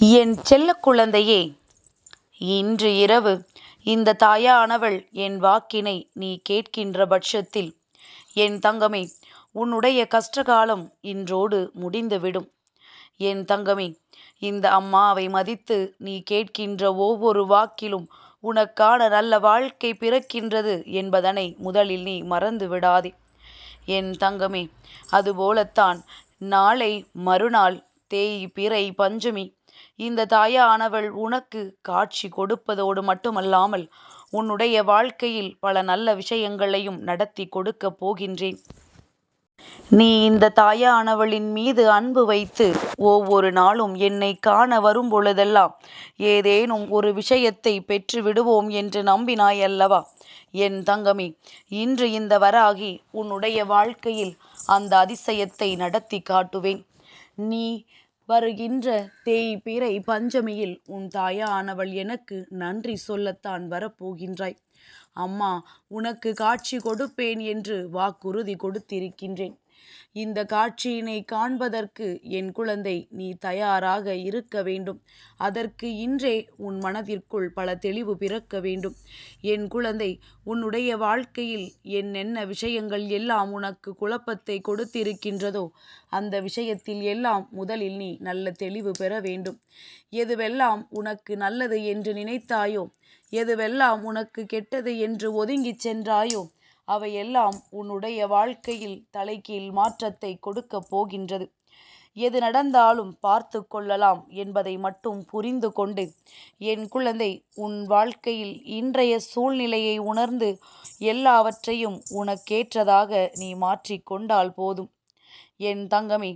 என் செல்ல குழந்தையே இன்று இரவு இந்த தாயானவள் என் வாக்கினை நீ கேட்கின்ற பட்சத்தில் என் தங்கமே உன்னுடைய கஷ்டகாலம் இன்றோடு முடிந்துவிடும். என் தங்கமே இந்த அம்மாவை மதித்து நீ கேட்கின்ற ஒவ்வொரு வாக்கிலும் உனக்கான நல்ல வாழ்க்கை பிறக்கின்றது என்பதனை முதலில் நீ மறந்து விடாதே என் தங்கமே அதுபோலத்தான் நாளை மறுநாள் தேய் பிறை பஞ்சமி. இந்த தாயானவள் உனக்கு காட்சி கொடுப்பதோடு மட்டுமல்லாமல் உன்னுடைய வாழ்க்கையில் பல நல்ல விஷயங்களையும் நடத்தி கொடுக்கப் போகின்றேன். நீ இந்த தாயானவளின் மீது அன்பு வைத்து ஒவ்வொரு நாளும் என்னை காண வரும் பொழுதெல்லாம் ஏதேனும் ஒரு விஷயத்தை பெற்று விடுவோம் என்று நம்பினாய் அல்லவா என் தங்கமி இன்று இந்த வராகி உன்னுடைய வாழ்க்கையில் அந்த அதிசயத்தை நடத்தி காட்டுவேன். நீ வருகின்ற தேய் பிறை பஞ்சமியில் உன் தாயானவள் எனக்கு நன்றி சொல்லத்தான் வரப்போகின்றாய். அம்மா உனக்கு காட்சி கொடுப்பேன் என்று வாக்குறுதி கொடுத்திருக்கின்றேன். இந்த காட்சியினை காண்பதற்கு என் குழந்தை நீ தயாராக இருக்க வேண்டும். அதற்கு இன்றே உன் மனதிற்குள் பல தெளிவு பிறக்க வேண்டும். என் குழந்தை உன்னுடைய வாழ்க்கையில் என்னென்ன விஷயங்கள் எல்லாம் உனக்கு குழப்பத்தை கொடுத்திருக்கின்றதோ அந்த விஷயத்தில் எல்லாம் முதலில் நீ நல்ல தெளிவு பெற வேண்டும். எதுவெல்லாம் உனக்கு நல்லது என்று நினைத்தாயோ எதுவெல்லாம் உனக்கு கெட்டது என்று ஒதுங்கிச் சென்றாயோ அவையெல்லாம் உன்னுடைய வாழ்க்கையில் தலைகீழ் மாற்றத்தை கொடுக்கப் போகின்றது. எது நடந்தாலும் பார்த்து கொள்ளலாம் என்பதை மட்டும் புரிந்து கொண்டு என் குழந்தை உன் வாழ்க்கையில் இன்றைய சூழ்நிலையை உணர்ந்து எல்லாவற்றையும் உனக்கேற்றதாக நீ மாற்றிக்கொண்டால் போதும். என் தங்கமே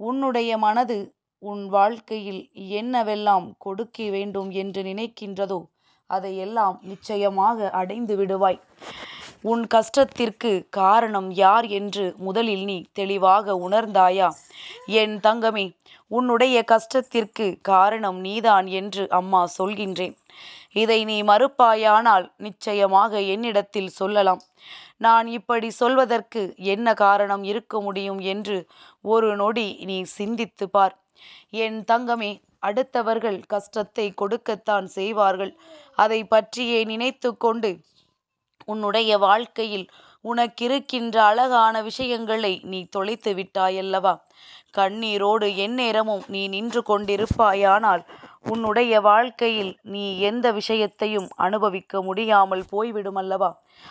உன்னுடைய மனது உன் வாழ்க்கையில் என்னவெல்லாம் கொடுக்க வேண்டும் என்று நினைக்கின்றதோ அதையெல்லாம் நிச்சயமாக அடைந்து விடுவாய். உன் கஷ்டத்திற்கு காரணம் யார் என்று முதலில் நீ தெளிவாக உணர்ந்தாயா? என் தங்கமே உன்னுடைய கஷ்டத்திற்கு காரணம் நீதான் என்று அம்மா சொல்கின்றேன். இதை நீ மறுப்பாயானால் நிச்சயமாக என்னிடத்தில் சொல்லலாம். நான் இப்படி சொல்வதற்கு என்ன காரணம் இருக்க முடியும் என்று ஒரு நொடி நீ சிந்தித்து பார். என் தங்கமே அடுத்தவர்கள் கஷ்டத்தை கொடுக்கத்தான் செய்வார்கள். அதை பற்றியே நினைத்து கொண்டு உன்னுடைய வாழ்க்கையில் உனக்கிருக்கின்ற அழகான விஷயங்களை நீ தொலைத்து விட்டாயல்லவா? கண்ணீரோடு எந்நேரமும் நீ நின்று கொண்டிருப்பாயானால் உன்னுடைய வாழ்க்கையில் நீ எந்த விஷயத்தையும் அனுபவிக்க முடியாமல் போய்விடும் அல்லவா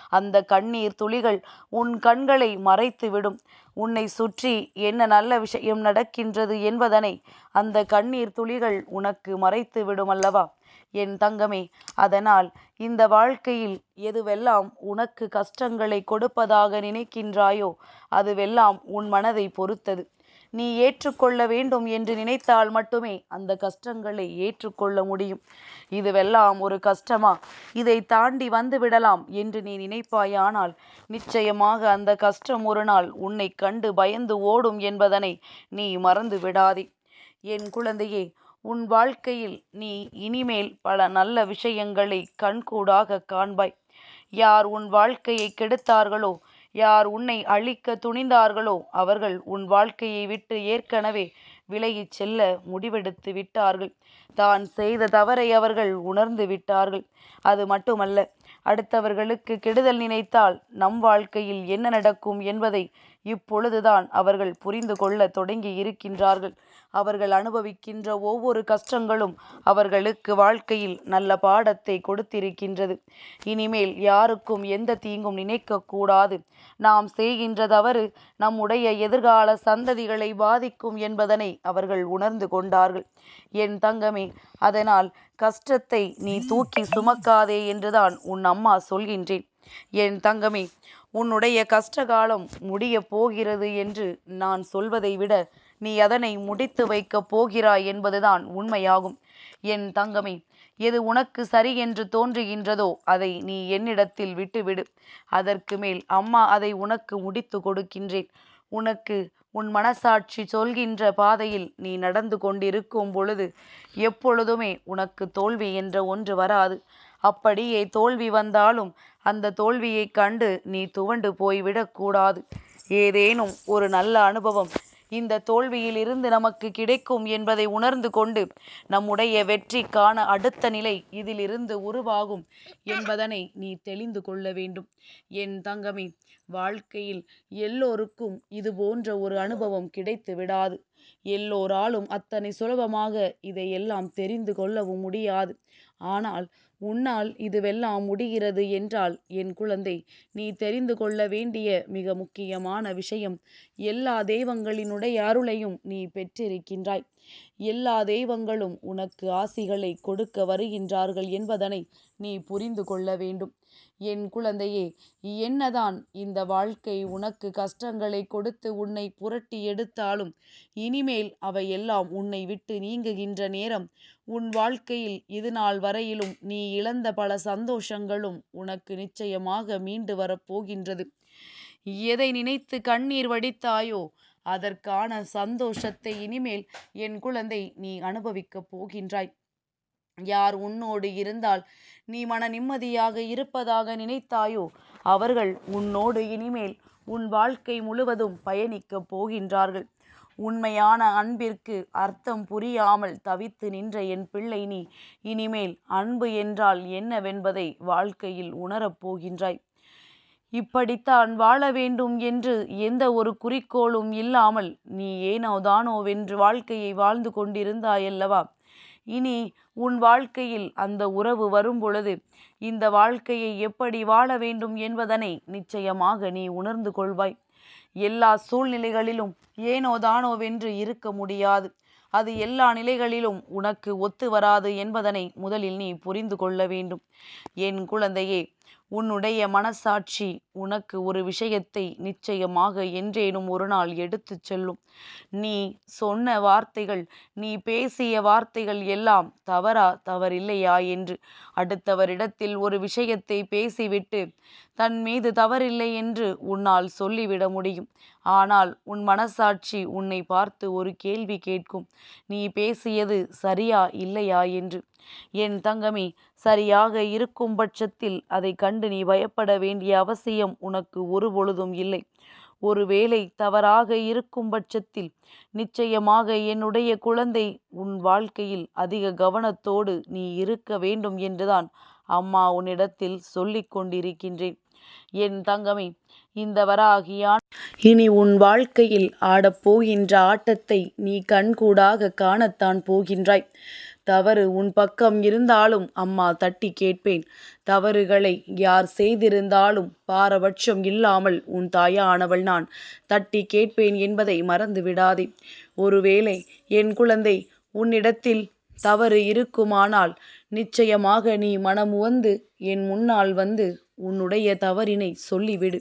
அந்த கண்ணீர் துளிகள் உன் கண்களை மறைத்து விடும் உன்னை சுற்றி என்ன நல்ல விஷயம் நடக்கின்றது என்பதனை அந்த கண்ணீர் துளிகள் உனக்கு மறைத்து விடும் அல்லவா என் தங்கமே அதனால் இந்த வாழ்க்கையில் எதுவெல்லாம் உனக்கு கஷ்டங்களை கொடுப்பதாக நினைக்கின்றாயோ அதுவெல்லாம் உன் மனதை பொறுத்தது. நீ ஏற்றுக்கொள்ள வேண்டும் என்று நினைத்தால் மட்டுமே அந்த கஷ்டங்களை ஏற்றுக்கொள்ள முடியும். இதுவெல்லாம் ஒரு கஷ்டமா? இதை தாண்டி வந்து விடலாம் என்று நீ நினைப்பாயானால் நிச்சயமாக அந்த கஷ்டம் ஒரு நாள் உன்னை கண்டு பயந்து ஓடும் என்பதனை நீ மறந்து விடாதே. என் குழந்தையே உன் வாழ்க்கையில் நீ இனிமேல் பல நல்ல விஷயங்களை கண்கூடாக காண்பாய். யார் உன் வாழ்க்கையை கெடுத்தார்களோ யார் உன்னை அழிக்க துணிந்தார்களோ அவர்கள் உன் வாழ்க்கையை விட்டு ஏற்கனவே விலகிச் செல்ல முடிவெடுத்து விட்டார்கள். தான் செய்த தவறை அவர்கள் உணர்ந்து விட்டார்கள். அது மட்டுமல்ல அடுத்தவர்களுக்கு கெடுதல் நினைத்தால் நம் வாழ்க்கையில் என்ன நடக்கும் என்பதை இப்பொழுதுதான் அவர்கள் புரிந்து கொள்ள தொடங்கி இருக்கின்றார்கள். அவர்கள் அனுபவிக்கின்ற ஒவ்வொரு கஷ்டங்களும் அவர்களுக்கு வாழ்க்கையில் நல்ல பாடத்தை கொடுத்திருக்கின்றது. இனிமேல் யாருக்கும் எந்த தீங்கும் நினைக்கக்கூடாது. நாம் செய்கின்ற தவறு நம்முடைய எதிர்கால சந்ததிகளை பாதிக்கும் என்பதனை அவர்கள் உணர்ந்து கொண்டார்கள். என் தங்கமே அதனால் கஷ்டத்தை நீ தூக்கி சுமக்காதே என்றுதான் உன் அம்மா சொல்கின்றேன். என் தங்கமே உன்னுடைய கஷ்டகாலம் முடிய போகிறது என்று நான் சொல்வதை விட நீ அதனை முடித்து வைக்கப் போகிறாய் என்பதுதான் உண்மையாகும். என் தங்கமே எது உனக்கு சரி என்று தோன்றுகின்றதோ அதை நீ என்னிடத்தில் விட்டுவிடு. அதற்கு மேல் அம்மா அதை உனக்கு முடித்து கொடுக்கின்றேன். உனக்கு உன் மனசாட்சி சொல்கின்ற பாதையில் நீ நடந்து கொண்டிருக்கும் பொழுது எப்பொழுதுமே உனக்கு தோல்வி என்ற ஒன்று வராது. அப்படியே தோல்வி வந்தாலும் அந்த தோல்வியைக் கண்டு நீ துவண்டு போய்விடக்கூடாது ஏதேனும் ஒரு நல்ல அனுபவம் இந்த தோல்வியிலிருந்து நமக்கு கிடைக்கும் என்பதை உணர்ந்து கொண்டு நம்முடைய வெற்றிக்கான அடுத்த நிலை இதிலிருந்து உருவாகும் என்பதனை நீ தெளிந்து கொள்ள வேண்டும். என் தங்கமே வாழ்க்கையில் எல்லோருக்கும் இது போன்ற ஒரு அனுபவம் கிடைத்து விடாது. எல்லோராலும் அத்தனை சுலபமாக இதையெல்லாம் தெரிந்து கொள்ளவும் முடியாது. ஆனால் உன்னால் இதுவெல்லாம் முடிகிறது என்றால் என் குழந்தை. நீ தெரிந்து கொள்ள வேண்டிய மிக முக்கியமான விஷயம் எல்லா தெய்வங்களினுடைய அருளையும் நீ பெற்றிருக்கின்றாய். எல்லா தெய்வங்களும் உனக்கு ஆசிகளை கொடுக்க வருகின்றார்கள் என்பதனை நீ புரிந்து கொள்ள வேண்டும். என் குழந்தையே என்னதான் இந்த வாழ்க்கை உனக்கு கஷ்டங்களை கொடுத்து உன்னை புரட்டி எடுத்தாலும் இனிமேல் அவையெல்லாம் உன்னை விட்டு நீங்குகின்ற நேரம் உன் வாழ்க்கையில் இது நாள் வரையிலும் நீ இழந்த பல சந்தோஷங்களும் உனக்கு நிச்சயமாக மீண்டு வரப்போகின்றது எதை நினைத்து கண்ணீர் வடித்தாயோ அதற்கான சந்தோஷத்தை இனிமேல் என் குழந்தை நீ அனுபவிக்கப் போகின்றாய். யார் உன்னோடு இருந்தால் நீ மன நிம்மதியாக இருப்பதாக நினைத்தாயோ அவர்கள் உன்னோடு இனிமேல் உன் வாழ்க்கை முழுவதும் பயணிக்கப் போகின்றார்கள். உண்மையான அன்பிற்கு அர்த்தம் புரியாமல் தவித்து நின்ற என் பிள்ளை நீ இனிமேல் அன்பு என்றால் என்னவென்பதை வாழ்க்கையில் உணரப் போகின்றாய். இப்படித்தான் வாழ வேண்டும் என்று எந்த ஒரு குறிக்கோளும் இல்லாமல் நீ ஏனோ தானோவென்று வாழ்க்கையை வாழ்ந்து கொண்டிருந்தாயல்லவா? இனி உன் வாழ்க்கையில் அந்த உறவு வரும் பொழுது இந்த வாழ்க்கையை எப்படி வாழ வேண்டும் என்பதனை நிச்சயமாக நீ உணர்ந்து கொள்வாய். எல்லா சூழ்நிலைகளிலும் ஏனோ தானோவென்று இருக்க முடியாது. அது எல்லா நிலைகளிலும் உனக்கு ஒத்து வராது என்பதனை முதலில் நீ புரிந்து கொள்ள வேண்டும். என் குழந்தையே உன்னுடைய மனசாட்சி உனக்கு ஒரு விஷயத்தை நிச்சயமாக என்றேனும் ஒரு நாள் எடுத்துச் செல்லும். நீ சொன்ன வார்த்தைகள் நீ பேசிய வார்த்தைகள் எல்லாம் தவறா தவறில்லையா என்று. அடுத்தவரிடத்தில் ஒரு விஷயத்தை பேசிவிட்டு தன் மீது தவறில்லை என்று உன்னால் சொல்லிவிட முடியும். ஆனால் உன் மனசாட்சி உன்னை பார்த்து ஒரு கேள்வி கேட்கும். நீ பேசியது சரியா இல்லையா என்று. என் தங்கமே சரியாக இருக்கும் பட்சத்தில் அதை கண்டு நீ பயப்பட வேண்டிய அவசியம் உனக்கு ஒரு பொழுதும் இல்லை. ஒருவேளை தவறாக இருக்கும் பட்சத்தில் நிச்சயமாக என்னுடைய குழந்தை உன் வாழ்க்கையில் அதிக கவனத்தோடு நீ இருக்க வேண்டும் என்றுதான் அம்மா உன்னிடத்தில் சொல்லிக் கொண்டிருக்கின்றேன். என் தங்கமே இந்த வராகியான் இனி உன் வாழ்க்கையில் ஆடப்போகின்ற ஆட்டத்தை நீ கண்கூடாக காணத்தான் போகின்றாய். தவறு உன் பக்கம் இருந்தாலும் அம்மா தட்டி கேட்பேன். தவறுகளை யார் செய்திருந்தாலும் பாரபட்சம் இல்லாமல் உன் தாயானவள் நான் தட்டி கேட்பேன் என்பதை மறந்து விடாதே. ஒருவேளை என் குழந்தை உன்னிடத்தில் தவறு இருக்குமானால் நிச்சயமாக நீ மனமுவந்து என் முன்னால் வந்து உன்னுடைய தவறினை சொல்லிவிடு.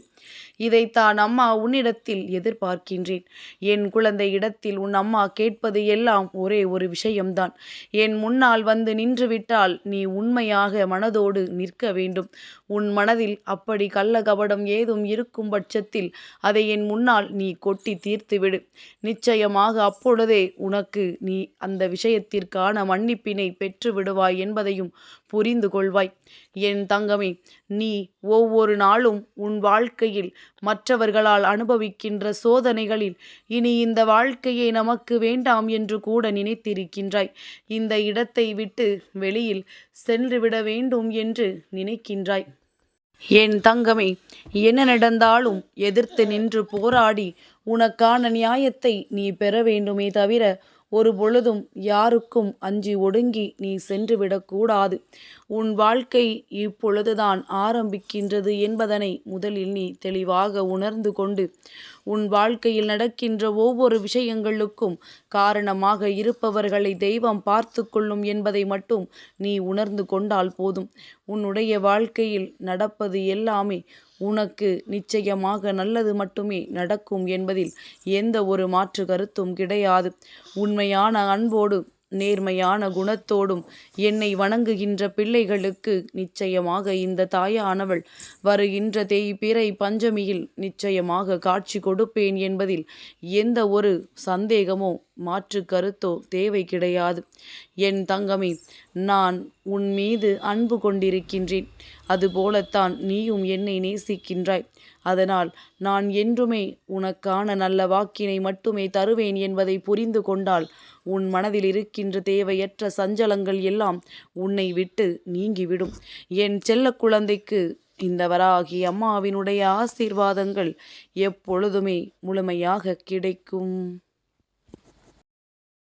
இதைத்தான் அம்மா உன்னிடத்தில் எதிர்பார்க்கின்றேன். என் குழந்தை இடத்தில் உன் அம்மா கேட்பது எல்லாம் ஒரே ஒரு விஷயம்தான். என் முன்னால் வந்து நின்றுவிட்டால் நீ உண்மையாக மனதோடு நிற்க வேண்டும். உன் மனதில் அப்படி கள்ள கபடம் ஏதும் இருக்கும் பட்சத்தில் அதை என் முன்னால் நீ கொட்டி தீர்த்துவிடு. நிச்சயமாக அப்பொழுதே உனக்கு நீ அந்த விஷயத்திற்கான மன்னிப்பினை பெற்று விடுவாய் என்பதையும் புரிந்து கொள்வாய் என் தங்கமே நீ ஒவ்வொரு நாளும் உன் வாழ்க்கையில் மற்றவர்களால் அனுபவிக்கின்ற சோதனைகளில் இனி இந்த வாழ்க்கையை நமக்கு வேண்டாம் என்று கூட நினைத்திருக்கின்றாய். இந்த இடத்தை விட்டு வெளியில் சென்றுவிட வேண்டும் என்று நினைக்கின்றாய். என் தங்கமே என்ன நடந்தாலும் எதிர்த்து நின்று போராடி உனக்கான நியாயத்தை நீ பெற வேண்டுமே தவிர ஒரு பொழுதும் யாருக்கும் அஞ்சி ஒடுங்கி நீ சென்றுவிடக்கூடாது உன் வாழ்க்கை இப்பொழுதுதான் ஆரம்பிக்கின்றது என்பதனை முதலில் நீ தெளிவாக உணர்ந்து கொண்டு உன் வாழ்க்கையில் நடக்கின்ற ஒவ்வொரு விஷயங்களுக்கும் காரணமாக இருப்பவர்களை தெய்வம் பார்த்து கொள்ளும் என்பதை மட்டும் நீ உணர்ந்து கொண்டால் போதும். உன்னுடைய வாழ்க்கையில் நடப்பது எல்லாமே உனக்கு நிச்சயமாக நல்லது மட்டுமே நடக்கும் என்பதில் எந்த ஒரு மாற்று கருத்தும் கிடையாது. உண்மையான அன்போடு நேர்மையான குணத்தோடும் என்னை வணங்குகின்ற பிள்ளைகளுக்கு நிச்சயமாக இந்த தாயானவள் வருகின்ற தேய்பிறை பஞ்சமியில் நிச்சயமாக காட்சி கொடுப்பேன் என்பதில் எந்த ஒரு சந்தேகமோ மாற்று கருத்தோ தேவை கிடையாது. என் தங்கமே நான் உன் மீது அன்பு கொண்டிருக்கின்றேன். அதுபோலத்தான் நீயும் என்னை நேசிக்கின்றாய். அதனால் நான் என்றுமே உனக்கான நல்ல வாக்கினை மட்டுமே தருவேன் என்பதை புரிந்து கொண்டால் உன் மனதில் இருக்கின்ற தேவையற்ற சஞ்சலங்கள் எல்லாம் உன்னை விட்டு நீங்கிவிடும். என் செல்ல குழந்தைக்கு இந்த வராகி அம்மாவினுடைய ஆசீர்வாதங்கள் எப்பொழுதுமே முழுமையாக கிடைக்கும்.